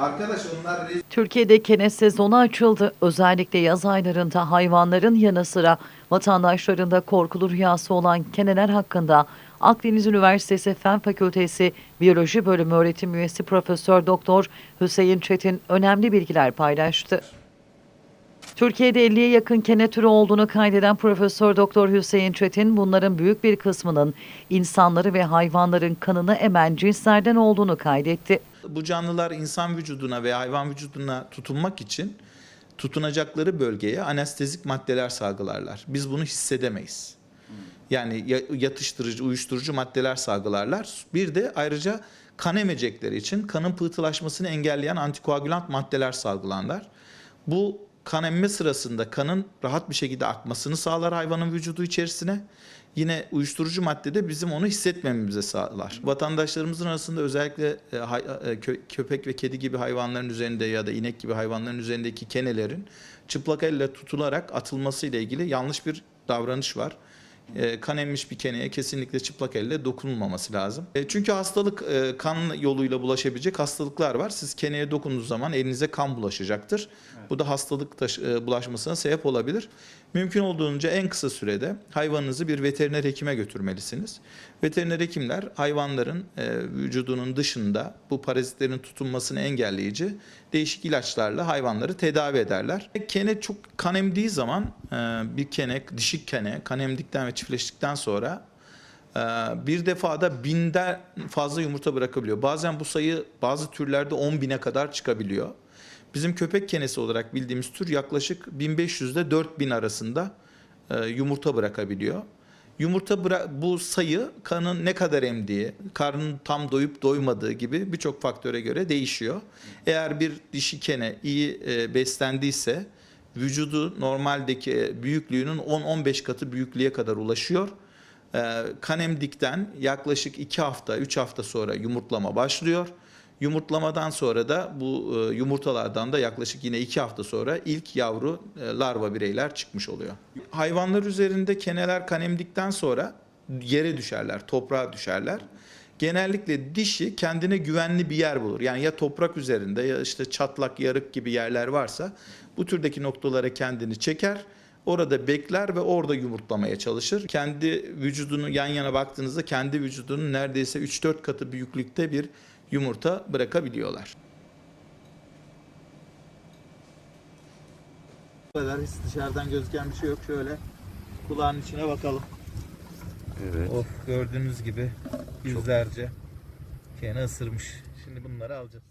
Arkadaş onlar Türkiye'de kene sezonu açıldı. Özellikle yaz aylarında hayvanların yanı sıra vatandaşların da korkulu rüyası olan keneler hakkında Akdeniz Üniversitesi Fen Fakültesi Biyoloji Bölümü öğretim üyesi Profesör Doktor Hüseyin Çetin önemli bilgiler paylaştı. Türkiye'de 50'ye yakın kene türü olduğunu kaydeden Profesör Doktor Hüseyin Çetin bunların büyük bir kısmının insanları ve hayvanların kanını emen cinslerden olduğunu kaydetti. Bu canlılar insan vücuduna veya hayvan vücuduna tutunmak için tutunacakları bölgeye anestezik maddeler salgılarlar. Biz bunu hissedemeyiz. Yani ya- yatıştırıcı, uyuşturucu maddeler salgılarlar. Bir de ayrıca kan emecekleri için kanın pıhtılaşmasını engelleyen antikoagülant maddeler salgılanlar. Bu kan emme sırasında kanın rahat bir şekilde akmasını sağlar hayvanın vücudu içerisine. Yine uyuşturucu madde de bizim onu hissetmemize sağlar. Vatandaşlarımızın arasında özellikle e, e, kö- köpek ve kedi gibi hayvanların üzerinde ya da inek gibi hayvanların üzerindeki kenelerin çıplak elle tutularak atılması ile ilgili yanlış bir davranış var. E, kan emmiş bir keneye kesinlikle çıplak elle dokunulmaması lazım. E, çünkü hastalık e, kan yoluyla bulaşabilecek hastalıklar var. Siz keneye dokunduğunuz zaman elinize kan bulaşacaktır. Bu da hastalık taş- e, bulaşmasına sebep olabilir. Mümkün olduğunca en kısa sürede hayvanınızı bir veteriner hekime götürmelisiniz. Veteriner hekimler hayvanların e, vücudunun dışında bu parazitlerin tutunmasını engelleyici değişik ilaçlarla hayvanları tedavi ederler. Kene çok kan emdiği zaman bir kene, dişi kene kan emdikten ve çiftleştikten sonra e, bir defada binden fazla yumurta bırakabiliyor. Bazen bu sayı bazı türlerde 10 bine kadar çıkabiliyor. Bizim köpek kenesi olarak bildiğimiz tür yaklaşık 1500 ile 4000 arasında e, yumurta bırakabiliyor. Yumurta bıra- bu sayı kanın ne kadar emdiği, karnın tam doyup doymadığı gibi birçok faktöre göre değişiyor. Eğer bir dişi kene iyi e, beslendiyse vücudu normaldeki e, büyüklüğünün 10-15 katı büyüklüğe kadar ulaşıyor. E, kan emdikten yaklaşık 2 hafta, 3 hafta sonra yumurtlama başlıyor. Yumurtlamadan sonra da bu e, yumurtalardan da yaklaşık yine 2 hafta sonra ilk yavru larva bireyler çıkmış oluyor. Hayvanlar üzerinde keneler kan emdikten sonra yere düşerler, toprağa düşerler. Genellikle dişi kendine güvenli bir yer bulur. Yani ya toprak üzerinde ya işte çatlak, yarık gibi yerler varsa bu türdeki noktalara kendini çeker. Orada bekler ve orada yumurtlamaya çalışır. Kendi vücudunu yan yana baktığınızda kendi vücudunun neredeyse 3-4 katı büyüklükte bir yumurta bırakabiliyorlar. Bu kadar hiç dışarıdan gözüken bir şey yok. Şöyle kulağın içine bakalım. Evet. Of gördüğünüz gibi yüzlerce kene ısırmış. Şimdi bunları alacağız.